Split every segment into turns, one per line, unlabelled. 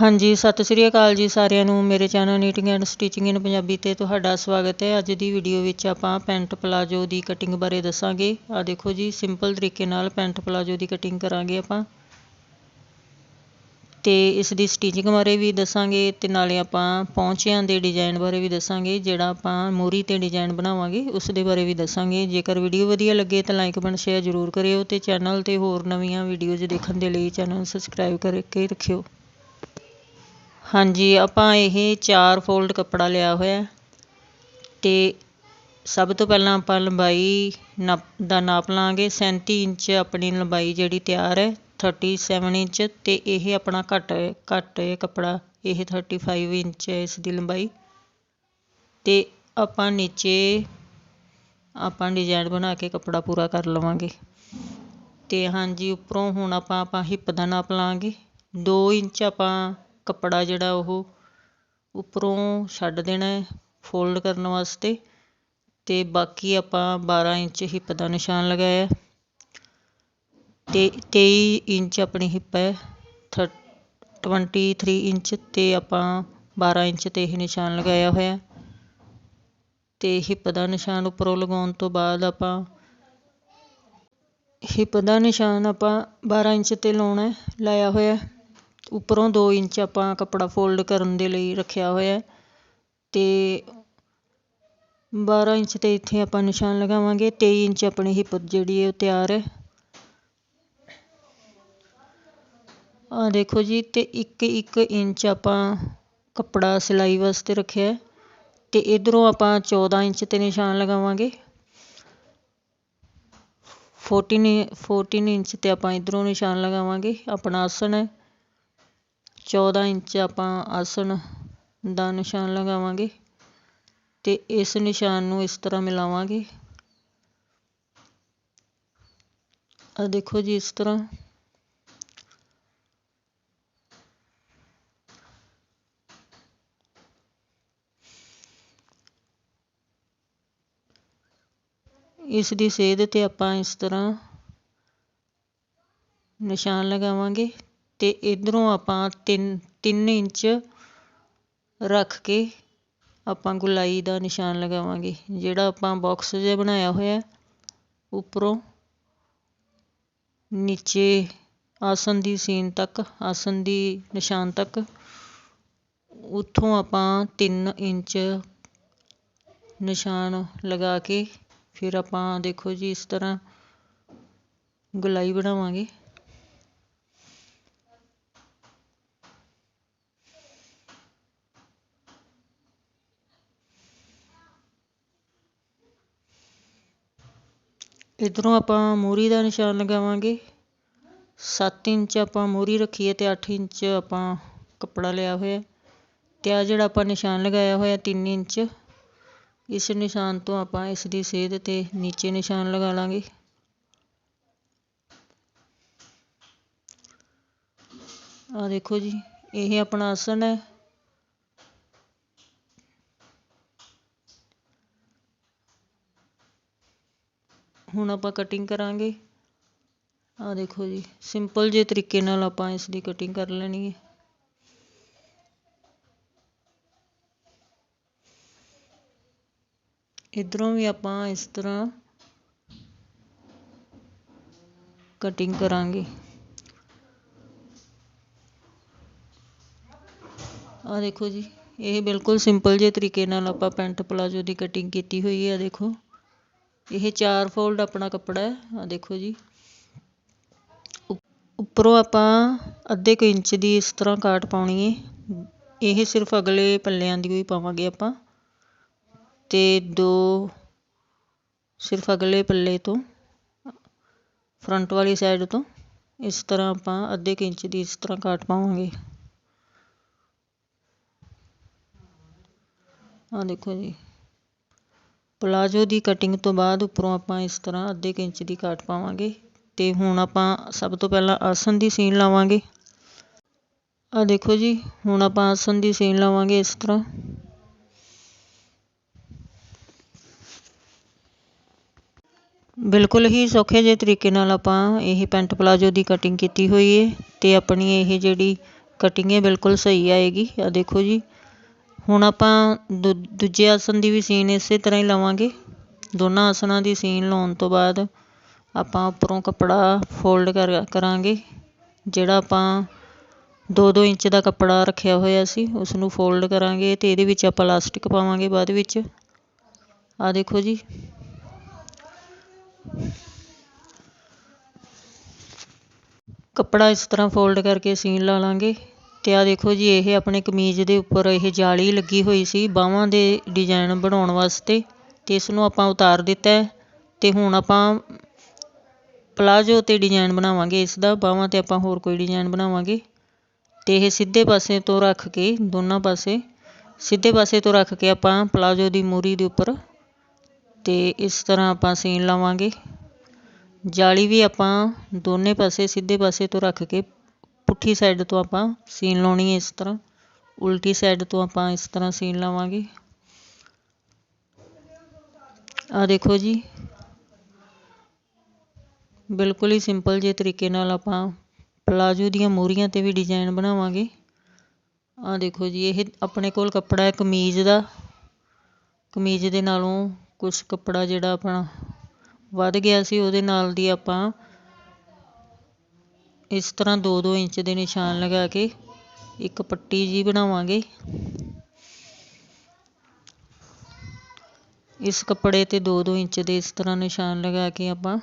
ਹਾਂਜੀ, ਸਤਿ ਸ੍ਰੀ ਅਕਾਲ ਜੀ ਸਾਰਿਆਂ ਨੂੰ। ਮੇਰੇ channel knitting and stitching in Punjabi ਤੇ ਤੁਹਾਡਾ ਸਵਾਗਤ ਹੈ। ਅੱਜ ਦੀ ਵੀਡੀਓ ਵਿੱਚ ਆਪਾਂ ਪੈਂਟ ਪਲਾਜੋ ਦੀ ਕਟਿੰਗ ਬਾਰੇ ਦੱਸਾਂਗੇ। ਆ ਦੇਖੋ ਜੀ ਸਿੰਪਲ ਤਰੀਕੇ ਨਾਲ ਪੈਂਟ ਪਲਾਜੋ ਦੀ ਕਟਿੰਗ ਕਰਾਂਗੇ ਆਪਾਂ। ਤੇ ਇਸ ਦੀ ਸਟਿਚਿੰਗ ਬਾਰੇ ਵੀ ਦੱਸਾਂਗੇ ਤੇ ਨਾਲੇ ਆਪਾਂ ਪੌਂਚਿਆਂ ਦੇ ਡਿਜ਼ਾਈਨ ਬਾਰੇ ਵੀ ਦੱਸਾਂਗੇ, ਜਿਹੜਾ ਆਪਾਂ ਮੋਰੀ ਤੇ ਡਿਜ਼ਾਈਨ ਬਣਾਵਾਂਗੇ, ਉਸ ਦੇ ਬਾਰੇ ਵੀ ਦੱਸਾਂਗੇ। ਜੇਕਰ ਵੀਡੀਓ ਵਧੀਆ ਲੱਗੇ ਤਾਂ ਲਾਈਕ ਕਮੈਂਟ ਸ਼ੇਅਰ ਜ਼ਰੂਰ ਕਰਿਓ ਤੇ ਚੈਨਲ ਤੇ ਹੋਰ ਨਵੀਆਂ ਵੀਡੀਓਜ਼ ਦੇਖਣ ਦੇ ਲਈ ਚੈਨਲ ਸਬਸਕ੍ਰਾਈਬ ਕਰਕੇ ਰੱਖਿਓ। ਹਾਂਜੀ, ਆਪਾਂ ਇਹ ਚਾਰ ਫੋਲਡ ਕੱਪੜਾ ਲਿਆ ਹੋਇਆ ਅਤੇ ਸਭ ਤੋਂ ਪਹਿਲਾਂ ਆਪਾਂ ਲੰਬਾਈ ਨਾਪ, ਦਾ ਨਾਪ ਲਾਂਗੇ। 37 ਇੰਚ ਆਪਣੀ ਲੰਬਾਈ ਜਿਹੜੀ ਤਿਆਰ ਹੈ 37 ਇੰਚ ਅਤੇ ਇਹ ਆਪਣਾ ਘੱਟ ਘੱਟ ਕੱਪੜਾ, ਇਹ 35 ਇੰਚ ਹੈ ਇਸ ਦੀ ਲੰਬਾਈ। ਤੇ ਆਪਾਂ ਨੀਚੇ ਆਪਾਂ ਡਿਜ਼ਾਈਨ ਬਣਾ ਕੇ ਕੱਪੜਾ ਪੂਰਾ ਕਰ ਲਵਾਂਗੇ। ਤੇ ਹਾਂਜੀ, ਉੱਪਰੋਂ ਹੁਣ ਆਪਾਂ ਆਪਾਂ ਹਿੱਪ ਦਾ ਨਾਪ ਲਾਂਗੇ। 2 ਇੰਚ ਆਪਾਂ ਕੱਪੜਾ ਜਿਹੜਾ ਉਹ ਉੱਪਰੋਂ ਛੱਡ ਦੇਣਾ ਫੋਲਡ ਕਰਨ ਵਾਸਤੇ। ਤੇ ਬਾਕੀ ਆਪਾਂ 12 ਇੰਚ ਹਿੱਪ ਦਾ ਨਿਸ਼ਾਨ ਲਗਾਇਆ ਤੇ 23 ਇੰਚ ਆਪਣੀ ਹਿੱਪ ਹੈ 23 ਇੰਚ ਤੇ ਆਪਾਂ 12 ਇੰਚ ਤੇ ਇਹ ਨਿਸ਼ਾਨ ਲਗਾਇਆ ਹੋਇਆ ਤੇ ਹਿੱਪ ਦਾ ਨਿਸ਼ਾਨ ਉੱਪਰੋਂ ਲਗਾਉਣ ਤੋਂ ਬਾਅਦ ਆਪਾਂ ਹਿੱਪ ਦਾ ਨਿਸ਼ਾਨ ਆਪਾਂ 12 ਇੰਚ ਤੇ ਲਾਉਣਾ ਲਾਇਆ ਹੋਇਆ ਉੱਪਰੋਂ ਦੋ ਇੰਚ ਆਪਾਂ ਕੱਪੜਾ ਫੋਲਡ ਕਰਨ ਦੇ ਲਈ ਰੱਖਿਆ ਹੋਇਆ ਅਤੇ 12 ਇੰਚ ਤੇ ਇੱਥੇ ਆਪਾਂ ਨਿਸ਼ਾਨ ਲਗਾਵਾਂਗੇ। ਤੇਈ ਇੰਚ ਆਪਣੀ ਹਿੱਪ ਜਿਹੜੀ ਹੈ ਉਹ ਤਿਆਰ ਹੈ। ਆ ਦੇਖੋ ਜੀ, ਤੇ 1 1 ਇੰਚ ਆਪਾਂ ਕੱਪੜਾ ਸਿਲਾਈ ਵਾਸਤੇ ਰੱਖਿਆ ਤੇ ਇਧਰੋਂ ਆਪਾਂ 14 ਇੰਚ ਤੇ ਨਿਸ਼ਾਨ ਲਗਾਵਾਂਗੇ। 14 14 ਇੰਚ ਤੇ ਆਪਾਂ ਇਧਰੋਂ ਨਿਸ਼ਾਨ ਲਗਾਵਾਂਗੇ। ਆਪਣਾ ਆਸਣ ਹੈ। 14 ਇੰਚ ਆਪਾਂ ਆਸਣ ਦਾ ਨਿਸ਼ਾਨ ਲਗਾਵਾਂਗੇ ਅਤੇ ਇਸ ਨਿਸ਼ਾਨ ਨੂੰ ਇਸ ਤਰ੍ਹਾਂ ਮਿਲਾਵਾਂਗੇ। ਆ ਦੇਖੋ ਜੀ ਇਸ ਤਰ੍ਹਾਂ। ਇਸ ਦੀ ਸੇਧ ਤੇ ਆਪਾਂ ਇਸ ਤਰ੍ਹਾਂ ਨਿਸ਼ਾਨ ਲਗਾਵਾਂਗੇ। ਅਤੇ ਇੱਧਰੋਂ ਆਪਾਂ 3 3 ਇੰਚ ਰੱਖ ਕੇ ਆਪਾਂ ਗੁਲਾਈ ਦਾ ਨਿਸ਼ਾਨ ਲਗਾਵਾਂਗੇ, ਜਿਹੜਾ ਆਪਾਂ ਬਾਕਸ ਜਿਹਾ ਬਣਾਇਆ ਹੋਇਆ ਉੱਪਰੋਂ ਨੀਚੇ ਆਸਨ ਦੀ ਸੀਨ ਤੱਕ ਆਸਨ ਦੀ ਨਿਸ਼ਾਨ ਤੱਕ, ਉੱਥੋਂ ਆਪਾਂ 3 ਇੰਚ ਨਿਸ਼ਾਨ ਲਗਾ ਕੇ ਫਿਰ ਆਪਾਂ ਦੇਖੋ ਜੀ ਇਸ ਤਰ੍ਹਾਂ ਗੁਲਾਈ ਬਣਾਵਾਂਗੇ। ਇਧਰੋਂ ਆਪਾਂ ਮੂਰੀ ਦਾ ਨਿਸ਼ਾਨ ਲਗਾਵਾਂਗੇ 7 ਇੰਚ ਆਪਾਂ ਮੂਰੀ ਰੱਖੀ ਹੈ ਤੇ 8 ਇੰਚ ਆਪਾਂ ਕੱਪੜਾ ਲਿਆ ਹੋਇਆ। ਤੇ ਆ ਜਿਹੜਾ ਆਪਾਂ ਨਿਸ਼ਾਨ ਲਗਾਇਆ ਹੋਇਆ 3 ਇੰਚ, ਇਸ ਨਿਸ਼ਾਨ ਤੋਂ ਆਪਾਂ ਇਸ ਦੀ ਸੇਧ ਤੇ ਨੀਚੇ ਨਿਸ਼ਾਨ ਲਗਾ ਲਾਂਗੇ। ਆ ਦੇਖੋ ਜੀ, ਇਹ ਆਪਣਾ ਆਸਣ ਹੈ। ਹੁਣ ਆਪਾਂ ਕਟਿੰਗ ਕਰਾਂਗੇ। ਆ ਦੇਖੋ ਜੀ ਸਿੰਪਲ ਜੇ ਤਰੀਕੇ ਨਾਲ ਆਪਾਂ ਇਸ ਦੀ ਕਟਿੰਗ ਕਰ ਲੈਣੀ ਹੈ। ਇਧਰੋਂ ਵੀ ਆਪਾਂ ਇਸ ਤਰ੍ਹਾਂ ਕਟਿੰਗ ਕਰਾਂਗੇ। ਆ ਦੇਖੋ ਜੀ, ਇਹ ਬਿਲਕੁਲ ਸਿੰਪਲ ਜੇ ਤਰੀਕੇ ਨਾਲ ਆਪਾਂ ਪੈਂਟ ਪਲਾਜੋ ਦੀ ਕਟਿੰਗ ਕੀਤੀ ਹੋਈ ਹੈ ਦੇਖੋ। ਇਹ ਚਾਰ ਫੋਲਡ ਆਪਣਾ ਕੱਪੜਾ ਹੈ ਆ ਦੇਖੋ ਜੀ। ਉੱਪਰੋਂ ਆਪਾਂ ਅੱਧੇ ਕੁ ਇੰਚ ਦੀ ਇਸ ਤਰ੍ਹਾਂ ਕਾਟ ਪਾਉਣੀ ਹੈ ਇਹ ਸਿਰਫ ਅਗਲੇ ਪੱਲਿਆਂ ਦੀ ਹੀ ਪਾਵਾਂਗੇ ਆਪਾਂ। ਤੇ ਦੋ ਸਿਰਫ ਅਗਲੇ ਪੱਲੇ ਤੋਂ ਫਰੰਟ ਵਾਲੀ ਸਾਈਡ ਤੋਂ ਇਸ ਤਰ੍ਹਾਂ ਆਪਾਂ ਅੱਧੇ ਕੁ ਇੰਚ ਦੀ ਇਸ ਤਰ੍ਹਾਂ ਕਾਟ ਪਾਵਾਂਗੇ। ਆ ਦੇਖੋ ਜੀ। ਪਲਾਜੋ ਦੀ ਕਟਿੰਗ ਤੋਂ ਬਾਅਦ ਉੱਪਰੋਂ ਆਪਾਂ ਇਸ ਤਰ੍ਹਾਂ ਅੱਧੇ ਕੁ ਇੰਚ ਦੀ ਕਾਟ ਪਾਵਾਂਗੇ ਅਤੇ ਹੁਣ ਆਪਾਂ ਸਭ ਤੋਂ ਪਹਿਲਾਂ ਆਸਨ ਦੀ ਸੀਨ ਲਾਵਾਂਗੇ। ਆ ਦੇਖੋ ਜੀ, ਹੁਣ ਆਪਾਂ ਆਸਨ ਦੀ ਸੀਨ ਲਾਵਾਂਗੇ ਇਸ ਤਰ੍ਹਾਂ। ਬਿਲਕੁਲ ਹੀ ਸੌਖੇ ਜਿਹੇ ਤਰੀਕੇ ਨਾਲ ਆਪਾਂ ਇਹ ਪੈਂਟ ਪਲਾਜੋ ਦੀ ਕਟਿੰਗ ਕੀਤੀ ਹੋਈ ਹੈ ਤੇ ਆਪਣੀ ਇਹ ਜਿਹੜੀ ਕਟਿੰਗ ਹੈ ਬਿਲਕੁਲ ਸਹੀ ਆਏਗੀ। ਆ ਦੇਖੋ ਜੀ ਹੁਣ ਆਪਾਂ ਦੂਜੇ ਆਸਨ ਦੀ ਵੀ ਸੀਨ ਇਸੇ ਤਰ੍ਹਾਂ ਹੀ ਲਵਾਂਗੇ। ਦੋਨਾਂ ਆਸਨਾਂ ਦੀ ਸੀਨ ਲਾਉਣ ਤੋਂ ਬਾਅਦ ਆਪਾਂ ਉੱਪਰੋਂ ਕੱਪੜਾ ਫੋਲਡ ਕਰ, ਕਰਾਂਗੇ, ਜਿਹੜਾ ਆਪਾਂ 2-2 ਇੰਚ ਦਾ ਕੱਪੜਾ ਰੱਖਿਆ ਹੋਇਆ ਸੀ ਉਸ ਨੂੰ ਫੋਲਡ ਕਰਾਂਗੇ ਤੇ ਇਹਦੇ ਵਿੱਚ ਆਪਾਂ ਲਾਸਟਿਕ ਪਾਵਾਂਗੇ ਬਾਅਦ ਵਿੱਚ। ਆ ਦੇਖੋ ਜੀ। ਕੱਪੜਾ ਇਸ ਤਰ੍ਹਾਂ ਫੋਲਡ ਕਰਕੇ ਸੀਨ ਲਾ ਲਾਂਗੇ। ਤੇ ਆ ਦੇਖੋ ਜੀ, ਇਹ ਆਪਣੇ ਕਮੀਜ਼ ਦੇ ਉੱਪਰ ਇਹ ਜਾਲੀ ਲੱਗੀ ਹੋਈ ਸੀ, ਬਾਹਾਂ ਦੇ ਡਿਜ਼ਾਈਨ ਬਣਾਉਣ ਵਾਸਤੇ। ਤੇ ਇਸ ਨੂੰ ਆਪਾਂ ਉਤਾਰ ਦਿੱਤਾ ਹੈ ਤੇ ਹੁਣ ਆਪਾਂ ਪਲਾਜੋ ਤੇ ਡਿਜ਼ਾਈਨ ਬਣਾਵਾਂਗੇ ਇਸ ਦਾ ਬਾਹਾਂ ਤੇ ਆਪਾਂ ਹੋਰ ਕੋਈ ਡਿਜ਼ਾਈਨ ਬਣਾਵਾਂਗੇ। ਤੇ ਇਹ ਸਿੱਧੇ ਪਾਸੇ ਤੋਂ ਰੱਖ ਕੇ, ਦੋਨਾਂ ਪਾਸੇ, ਸਿੱਧੇ ਪਾਸੇ ਤੋਂ ਰੱਖ ਕੇ ਆਪਾਂ ਪਲਾਜੋ ਦੀ ਮੂਰੀ ਦੇ ਉੱਪਰ ਤੇ ਇਸ ਤਰ੍ਹਾਂ ਆਪਾਂ ਸੀਨ ਲਾਵਾਂਗੇ। ਜਾਲੀ ਵੀ ਆਪਾਂ ਦੋਨੇ ਪਾਸੇ, ਸਿੱਧੇ ਪਾਸੇ ਤੋਂ ਰੱਖ ਕੇ ਪੁੱਠੀ ਸਾਈਡ ਤੋਂ ਆਪਾਂ ਸੀਨ ਲਾਉਣੀ ਹੈ ਇਸ ਤਰ੍ਹਾਂ। ਉਲਟੀ ਸਾਈਡ ਤੋਂ ਆਪਾਂ ਇਸ ਤਰ੍ਹਾਂ ਸੀਨ ਲਾਵਾਂਗੇ। ਆ ਦੇਖੋ ਜੀ। ਬਿਲਕੁਲ ਹੀ ਸਿੰਪਲ ਜਿਹੇ ਤਰੀਕੇ ਨਾਲ ਆਪਾਂ ਪਲਾਜੋ ਦੀਆਂ ਮੂਰੀਆਂ ਤੇ ਵੀ ਡਿਜ਼ਾਈਨ ਬਣਾਵਾਂਗੇ। ਆ ਦੇਖੋ ਜੀ, ਇਹ ਆਪਣੇ ਕੋਲ ਕੱਪੜਾ ਹੈ ਕਮੀਜ਼ ਦਾ। ਕਮੀਜ਼ ਦੇ ਨਾਲੋਂ ਕੁਝ ਕੱਪੜਾ ਜਿਹੜਾ ਆਪਣਾ ਵੱਧ ਗਿਆ ਸੀ, ਉਹਦੇ ਨਾਲ ਦੀ ਆਪਾਂ ਇਸ ਤਰ੍ਹਾਂ 2-2 ਇੰਚ ਦੇ ਨਿਸ਼ਾਨ ਲਗਾ ਕੇ ਇੱਕ ਪੱਟੀ ਜੀ ਬਣਾਵਾਂਗੇ। ਇਸ ਕੱਪੜੇ ਤੇ 2-2 ਇੰਚ ਦੇ ਇਸ ਤਰ੍ਹਾਂ ਨਿਸ਼ਾਨ ਲਗਾ ਕੇ ਆਪਾਂ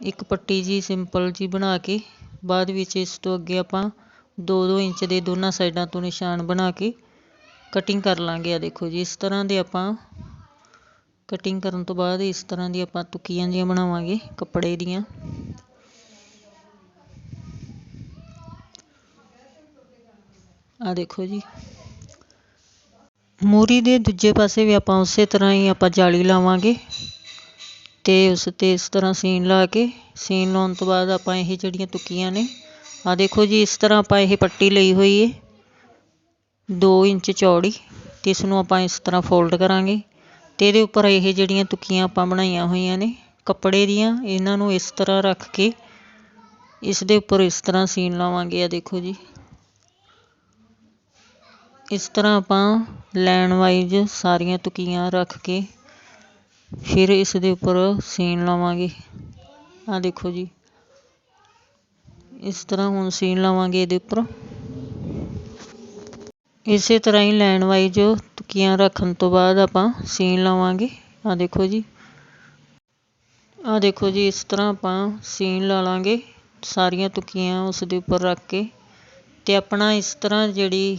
ਇੱਕ ਪੱਟੀ ਜੀ ਸਿੰਪਲ ਜੀ ਬਣਾ ਕੇ ਬਾਅਦ ਵਿੱਚ ਇਸ ਤੋਂ ਅੱਗੇ ਆਪਾਂ 2-2 ਇੰਚ ਦੇ ਦੋਨਾਂ ਸਾਈਡਾਂ ਤੋਂ ਨਿਸ਼ਾਨ ਬਣਾ ਕੇ ਕਟਿੰਗ ਕਰ ਲਾਂਗੇ। ਆ ਦੇਖੋ ਜੀ, ਇਸ ਤਰ੍ਹਾਂ ਦੇ ਆਪਾਂ ਕਟਿੰਗ ਕਰਨ ਤੋਂ ਬਾਅਦ ਇਸ ਤਰ੍ਹਾਂ ਦੀ ਆਪਾਂ ਤੁਕੀਆਂ ਜੀਆਂ ਬਣਾਵਾਂਗੇ ਕੱਪੜੇ ਦੀਆਂ। ਆ ਦੇਖੋ ਜੀ। ਮੂਰੀ ਦੇ ਦੂਜੇ ਪਾਸੇ ਵੀ ਆਪਾਂ ਉਸੇ ਤਰ੍ਹਾਂ ਹੀ ਆਪਾਂ ਜਾਲੀ ਲਾਵਾਂਗੇ ਤੇ ਉਸ ਤੇ ਇਸ ਤਰ੍ਹਾਂ ਸੀਨ ਲਾ ਕੇ, ਸੀਨ ਲਾਉਣ ਤੋਂ ਬਾਅਦ ਆਪਾਂ ਇਹ ਜਿਹੜੀਆਂ ਤੁਕੀਆਂ ਨੇ ਆ ਦੇਖੋ ਜੀ, ਇਸ ਤਰ੍ਹਾਂ ਆਪਾਂ ਇਹ ਪੱਟੀ ਲਈ ਹੋਈ ਏ 2 ਇੰਚ ਚੌੜੀ ਤੇ ਇਸ ਨੂੰ ਆਪਾਂ ਇਸ ਤਰ੍ਹਾਂ ਫੋਲਡ ਕਰਾਂਗੇ ਤੇ ਇਹਦੇ ਉੱਪਰ ਇਹ ਜਿਹੜੀਆਂ ਤੁਕੀਆਂ ਆਪਾਂ ਬਣਾਈਆਂ ਹੋਈਆਂ ਨੇ, ਕੱਪੜੇ ਦੀਆਂ, ਇਹਨਾਂ ਨੂੰ ਇਸ ਤਰ੍ਹਾਂ ਰੱਖ ਕੇ ਇਸ ਦੇ ਉੱਪਰ ਇਸ ਤਰ੍ਹਾਂ ਸੀਨ ਲਾਵਾਂਗੇ ਆ ਦੇਖੋ ਜੀ। ਇਸ ਤਰ੍ਹਾਂ ਆਪਾਂ ਲਾਈਨ ਵਾਈਜ਼ ਸਾਰੀਆਂ ਤੁਕੀਆਂ ਰੱਖ ਕੇ ਫਿਰ ਇਸ ਦੇ ਉੱਪਰ ਸੀਨ ਲਾਵਾਂਗੇ। ਆਹ ਦੇਖੋ ਜੀ। ਇਸ ਤਰ੍ਹਾਂ ਹੁਣ ਸੀਨ ਲਾਵਾਂਗੇ ਇਹਦੇ ਉੱਪਰ। ਇਸੇ ਤਰ੍ਹਾਂ ਹੀ ਲਾਈਨ ਵਾਈਜ਼ ਤੁਕੀਆਂ ਰੱਖਣ ਤੋਂ ਬਾਅਦ ਆਪਾਂ ਸੀਨ ਲਾਵਾਂਗੇ। ਆਹ ਦੇਖੋ ਜੀ। ਆ ਦੇਖੋ ਜੀ, ਇਸ ਤਰ੍ਹਾਂ ਆਪਾਂ ਸੀਨ ਲਾ ਲਾਂਗੇ ਸਾਰੀਆਂ ਤੁਕੀਆਂ ਉਸ ਦੇ ਉੱਪਰ ਰੱਖ ਕੇ ਤੇ ਆਪਣਾ ਇਸ ਤਰ੍ਹਾਂ ਜਿਹੜੀ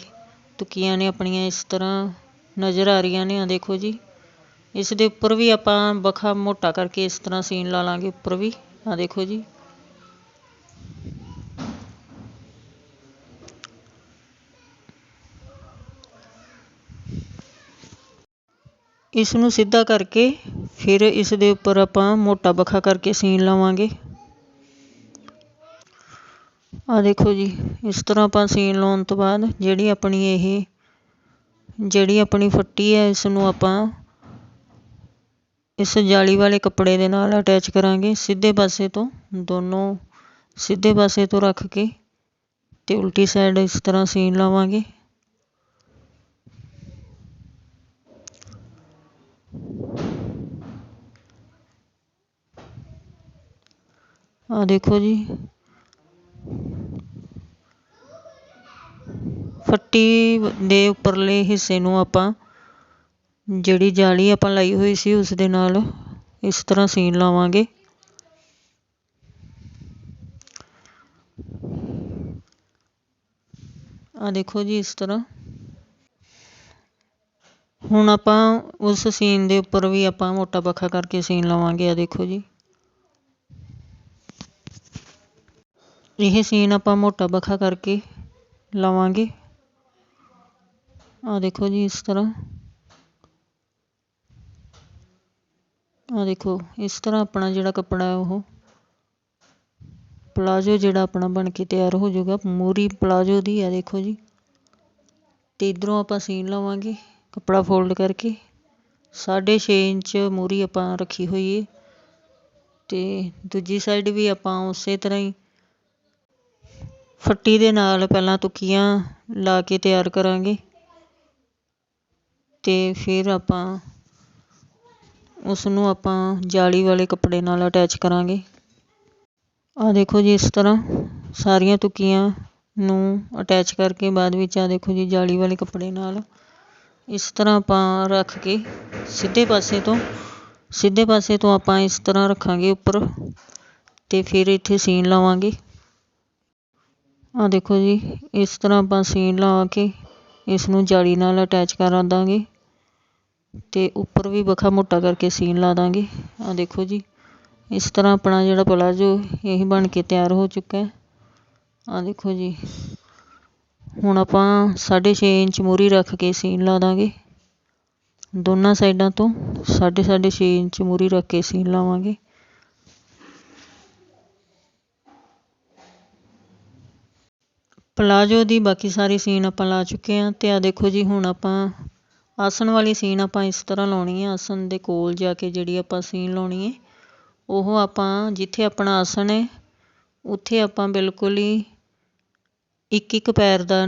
ਤੁਕੀਆਂ ਨੇ ਆਪਣੀਆਂ, ਇਸ ਤਰ੍ਹਾਂ ਨਜ਼ਰ ਆ ਰਹੀਆਂ ਨੇ ਆ ਦੇਖੋ ਜੀ। ਇਸ ਦੇ ਉੱਪਰ ਵੀ ਆਪਾਂ ਬਖਾ ਮੋਟਾ ਕਰਕੇ ਇਸ ਤਰ੍ਹਾਂ ਸੀਨ ਲਾ ਲਾਂਗੇ ਉੱਪਰ ਵੀ ਆ ਦੇਖੋ ਜੀ। ਇਸ ਨੂੰ ਸਿੱਧਾ ਕਰਕੇ ਫਿਰ ਇਸ ਦੇ ਉੱਪਰ ਆਪਾਂ ਮੋਟਾ ਬਖਾ ਕਰਕੇ ਸੀਨ ਲਾਵਾਂਗੇ। ਆਹ ਦੇਖੋ ਜੀ, ਇਸ ਤਰ੍ਹਾਂ ਆਪਾਂ ਸੀਨ ਲਾਉਣ ਤੋਂ ਬਾਅਦ ਜਿਹੜੀ ਆਪਣੀ ਇਹ, ਜਿਹੜੀ ਆਪਣੀ ਫੱਟੀ ਹੈ ਇਸ ਨੂੰ ਆਪਾਂ ਇਸ ਜਾਲੀ ਵਾਲੇ ਕੱਪੜੇ ਦੇ ਨਾਲ ਅਟੈਚ ਕਰਾਂਗੇ, ਸਿੱਧੇ ਪਾਸੇ ਤੋਂ ਦੋਨੋਂ ਸਿੱਧੇ ਪਾਸੇ ਤੋਂ ਰੱਖ ਕੇ ਤੇ ਉਲਟੀ ਸਾਈਡ ਇਸ ਤਰ੍ਹਾਂ ਸੀਨ ਲਾਵਾਂਗੇ। ਆ ਦੇਖੋ ਜੀ ਫੱਟੀ ਦੇ ਉੱਪਰਲੇ ਹਿੱਸੇ ਨੂੰ ਆਪਾਂ ਜਿਹੜੀ ਜਾਲੀ ਆਪਾਂ ਲਾਈ ਹੋਈ ਸੀ ਉਸ ਦੇ ਨਾਲ ਇਸ ਤਰ੍ਹਾਂ ਸੀਨ ਲਾਵਾਂਗੇ। ਆ ਦੇਖੋ ਜੀ ਇਸ ਤਰ੍ਹਾਂ। ਹੁਣ ਆਪਾਂ ਉਸ ਸੀਨ ਦੇ ਉੱਪਰ ਵੀ ਆਪਾਂ ਮੋਟਾ ਬੱਖਾ ਕਰਕੇ ਸੀਨ ਲਾਵਾਂਗੇ ਆ ਦੇਖੋ ਜੀ। ਇਹ ਸੀਨ ਆਪਾਂ ਮੋਟਾ ਬੱਖਾ ਕਰਕੇ ਲਾਵਾਂਗੇ। ਆ ਦੇਖੋ ਜੀ ਇਸ ਤਰ੍ਹਾਂ। ਆ ਦੇਖੋ, ਇਸ ਤਰ੍ਹਾਂ ਆਪਣਾ ਜਿਹੜਾ ਕੱਪੜਾ ਹੈ ਉਹ। ਪਲਾਜੋ ਜਿਹੜਾ ਆਪਣਾ ਬਣ ਕੇ ਤਿਆਰ ਹੋ ਜਾਊਗਾ, ਮੂਰੀ ਪਲਾਜੋ ਦੀ ਆ ਦੇਖੋ ਜੀ। ਤੇ ਇਧਰੋਂ ਆਪਾਂ ਸੀਨ ਲਵਾਂਗੇ ਕੱਪੜਾ ਫੋਲਡ ਕਰਕੇ। 6.5 ਇੰਚ ਮੂਰੀ ਆਪਾਂ ਰੱਖੀ ਹੋਈ ਏ। ਤੇ ਦੂਜੀ ਸਾਈਡ ਵੀ ਆਪਾਂ ਉਸੇ ਤਰ੍ਹਾਂ ਹੀ ਫੱਟੀ ਦੇ ਨਾਲ ਪਹਿਲਾਂ ਤੁੱਕੀਆਂ ਲਾ ਕੇ ਤਿਆਰ ਕਰਾਂਗੇ। ਅਤੇ ਫਿਰ ਆਪਾਂ ਉਸ ਨੂੰ ਆਪਾਂ ਜਾਲੀ ਵਾਲੇ ਕੱਪੜੇ ਨਾਲ ਅਟੈਚ ਕਰਾਂਗੇ। ਆਹ ਦੇਖੋ ਜੀ ਇਸ ਤਰ੍ਹਾਂ ਸਾਰੀਆਂ ਤੁੱਕੀਆਂ ਨੂੰ ਅਟੈਚ ਕਰਕੇ ਬਾਅਦ ਵਿੱਚ ਆਹ ਦੇਖੋ ਜੀ ਜਾਲੀ ਵਾਲੇ ਕੱਪੜੇ ਨਾਲ ਇਸ ਤਰ੍ਹਾਂ ਆਪਾਂ ਰੱਖ ਕੇ ਸਿੱਧੇ ਪਾਸੇ ਤੋਂ, ਸਿੱਧੇ ਪਾਸੇ ਤੋਂ ਆਪਾਂ ਇਸ ਤਰ੍ਹਾਂ ਰੱਖਾਂਗੇ ਉੱਪਰ ਤੇ ਫਿਰ ਇੱਥੇ ਸੀਨ ਲਾਵਾਂਗੇ। ਆ ਦੇਖੋ ਜੀ ਇਸ ਤਰ੍ਹਾਂ ਆਪਾਂ ਸੀਨ ਲਾ ਕੇ ਇਸ ਨੂੰ ਜਾਲੀ ਨਾਲ ਅਟੈਚ ਕਰਾ ਦਾਂਗੇ। ਤੇ ਉੱਪਰ ਵੀ ਬਖਾ ਮੋਟਾ ਕਰਕੇ ਸੀਨ ਲਾ ਦਾਂਗੇ। ਆਹ ਦੇਖੋ ਜੀ, ਇਸ ਤਰ੍ਹਾਂ ਆਪਣਾ ਜਿਹੜਾ ਪਲਾਜੋ, ਇਹ ਬਣ ਕੇ ਤਿਆਰ ਹੋ ਚੁੱਕਾ ਆਹ ਦੇਖੋ ਜੀ, ਹੁਣ ਆਪਾਂ 6.5 ਇੰਚ ਮੂਰੀ ਰੱਖ ਕੇ ਸੀਨ ਲਾ ਦਾਂਗੇ। ਦੋਨਾਂ ਸਾਈਡਾਂ ਤੋਂ 6.5 ਇੰਚ ਮੂਰੀ ਰੱਖ ਕੇ ਸੀਨ ਲਾਵਾਂਗੇ। ਪਲਾਜੋ ਦੀ ਬਾਕੀ ਸਾਰੀ ਸੀਨ ਆਪਾਂ ਲਾ ਚੁੱਕੇ ਹਾਂ। ਤੇ ਆ ਦੇਖੋ ਜੀ, ਹੁਣ ਆਪਾਂ ਆਸਣ ਵਾਲੀ ਸੀਨ ਆਪਾਂ ਇਸ ਤਰ੍ਹਾਂ ਲਾਉਣੀ ਹੈ, ਆਸਣ ਦੇ ਕੋਲ ਜਾ ਕੇ ਜਿਹੜੀ ਆਪਾਂ ਸੀਨ ਲਾਉਣੀ ਹੈ, ਉਹ ਆਪਾਂ ਜਿੱਥੇ ਆਪਣਾ ਆਸਣ ਹੈ, ਉੱਥੇ ਆਪਾਂ ਬਿਲਕੁਲ ਹੀ ਇੱਕ ਇੱਕ ਪੈਰ ਦਾ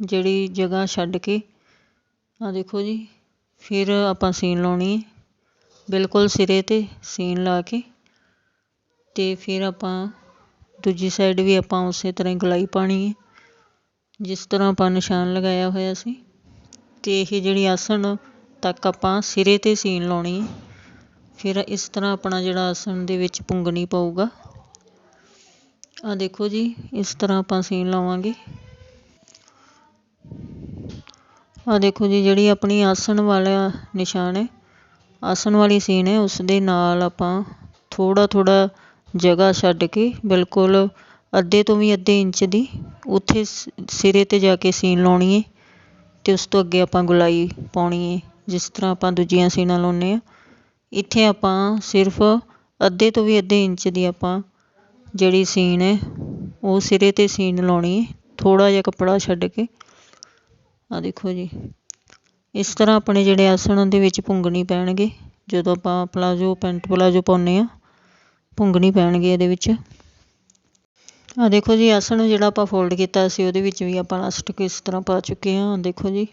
ਜਿਹੜੀ ਜਗ੍ਹਾ ਛੱਡ ਕੇ ਆ ਦੇਖੋ ਜੀ, ਫਿਰ ਆਪਾਂ ਸੀਨ ਲਾਉਣੀ ਹੈ, ਬਿਲਕੁਲ ਸਿਰੇ ਤੇ ਸੀਨ ਲਾ ਕੇ ਤੇ ਫਿਰ ਆਪਾਂ ਦੂਜੀ ਸਾਈਡ ਵੀ ਆਪਾਂ ਉਸੇ ਤਰ੍ਹਾਂ ਹੀ ਗਲਾਈ ਪਾਣੀ ਹੈ, ਜਿਸ ਤਰ੍ਹਾਂ ਆਪਾਂ ਨਿਸ਼ਾਨ ਲਗਾਇਆ ਹੋਇਆ ਸੀ। ਅਤੇ ਇਹ ਜਿਹੜੀ ਆਸਣ ਤੱਕ ਆਪਾਂ ਸਿਰੇ ਤੇ ਸੀਨ ਲਾਉਣੀ ਹੈ ਫਿਰ ਇਸ ਤਰ੍ਹਾਂ ਆਪਣਾ ਜਿਹੜਾ ਆਸਣ ਦੇ ਵਿੱਚ ਪੁੰਗਣੀ ਪਊਗਾ। ਆ ਦੇਖੋ ਜੀ, ਇਸ ਤਰ੍ਹਾਂ ਆਪਾਂ ਸੀਨ ਲਾਵਾਂਗੇ। ਆ ਦੇਖੋ ਜੀ, ਜਿਹੜੀ ਆਪਣੀ ਆਸਣ ਵਾਲਾ ਨਿਸ਼ਾਨ ਹੈ, ਆਸਣ ਵਾਲੀ ਸੀਨ ਹੈ, ਉਸ ਦੇ ਨਾਲ ਆਪਾਂ ਥੋੜਾ ਥੋੜਾ ਜਗ੍ਹਾ ਛੱਡ ਕੇ ਬਿਲਕੁਲ ਅੱਧੇ ਤੋਂ ਵੀ ਅੱਧੇ ਇੰਚ ਦੀ ਉੱਥੇ ਸਿਰੇ ਤੇ ਜਾ ਕੇ ਸੀਨ ਲਾਉਣੀ ਹੈ। ਅਤੇ ਉਸ ਤੋਂ ਅੱਗੇ ਆਪਾਂ ਗੁਲਾਈ ਪਾਉਣੀ ਹੈ ਜਿਸ ਤਰ੍ਹਾਂ ਆਪਾਂ ਦੂਜੀਆਂ ਸੀਨਾਂ ਲਾਉਂਦੇ ਹਾਂ ਇੱਥੇ ਆਪਾਂ ਸਿਰਫ ਅੱਧੇ ਤੋਂ ਵੀ ਅੱਧੇ ਇੰਚ ਦੀ ਆਪਾਂ ਜਿਹੜੀ ਸੀਨ ਹੈ ਉਹ ਸਿਰੇ ਤੇ ਸੀਨ ਲਾਉਣੀ ਹੈ ਥੋੜ੍ਹਾ ਜਿਹਾ ਕੱਪੜਾ ਛੱਡ ਕੇ। ਆ ਦੇਖੋ ਜੀ। ਇਸ ਤਰ੍ਹਾਂ ਆਪਣੇ ਜਿਹੜੇ ਆਸਣ ਉਹਦੇ ਵਿੱਚ ਭੁੰਗਣੀ ਪੈਣਗੇ। ਜਦੋਂ ਆਪਾਂ ਪਲਾਜੋ, ਪੈਂਟ ਪਲਾਜੋ ਪਾਉਂਦੇ ਹਾਂ ਭੁੰਗਣੀ ਪੈਣਗੇ ਇਹਦੇ ਵਿੱਚ। ਆ ਦੇਖੋ ਜੀ, ਆਸਣ ਜਿਹੜਾ ਆਪਾਂ ਫੋਲਡ ਕੀਤਾ ਸੀ, ਉਹਦੇ ਵਿੱਚ ਵੀ ਆਪਾਂ ਲਾਸਟਿਕ ਇਸ ਤਰ੍ਹਾਂ ਪਾ ਚੁੱਕੇ ਹਾਂ ਦੇਖੋ ਜੀ।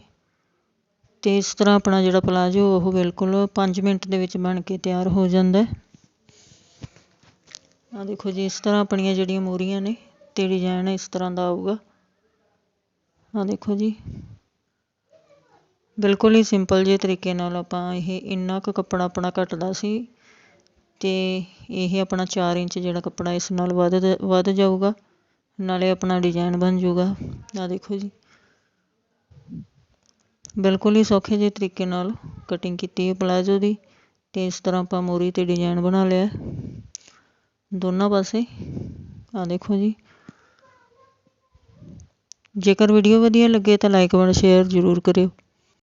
ਤੇ ਇਸ ਤਰ੍ਹਾਂ ਆਪਣਾ ਜਿਹੜਾ ਪਲਾਜੋ, ਉਹ ਬਿਲਕੁਲ 5 ਮਿੰਟ ਦੇ ਵਿੱਚ ਬਣ ਕੇ ਤਿਆਰ ਹੋ ਜਾਂਦਾ ਆ ਦੇਖੋ ਜੀ, ਇਸ ਤਰ੍ਹਾਂ ਆਪਣੀਆਂ ਜਿਹੜੀਆਂ ਮੂਰੀਆਂ ਨੇ, ਤੇ ਡਿਜ਼ਾਈਨ ਇਸ ਤਰ੍ਹਾਂ ਦਾ ਆਊਗਾ। ਆ ਦੇਖੋ ਜੀ। ਬਿਲਕੁਲ ਹੀ ਸਿੰਪਲ ਜਿਹੇ ਤਰੀਕੇ ਨਾਲ ਆਪਾਂ ਇਹ ਇੰਨਾ ਕੁ ਕੱਪੜਾ ਆਪਣਾ ਘਟਦਾ ਸੀ ਤੇ ਇਹ ਆਪਣਾ ਚਾਰ ਇੰਚ ਜਿਹੜਾ ਕੱਪੜਾ ਇਸ ਨਾਲ ਵੱਧ ਵੱਧ ਜਾਊਗਾ, ਨਾਲੇ ਆਪਣਾ ਡਿਜ਼ਾਇਨ ਬਣ ਜਾਊਗਾ। ਆਹ ਦੇਖੋ ਜੀ। ਬਿਲਕੁਲ ਹੀ ਸੌਖੇ ਜਿਹੇ ਤਰੀਕੇ ਨਾਲ ਕਟਿੰਗ ਕੀਤੀ ਹੈ ਪਲਾਜੋ ਦੀ, ਤੇ ਇਸ ਤਰ੍ਹਾਂ ਆਪਾਂ ਮੋਰੀ ਤੇ ਡਿਜ਼ਾਈਨ ਬਣਾ ਲਿਆ। ਦੋਨਾਂ ਪਾਸੇ ਆ ਦੇਖੋ ਜੀ। ਜੇਕਰ ਵੀਡੀਓ ਵਧੀਆ ਲੱਗੇ ਤਾਂ ਲਾਈਕ ਵੰਡ ਸ਼ੇਅਰ ਜ਼ਰੂਰ ਕਰਿਓ।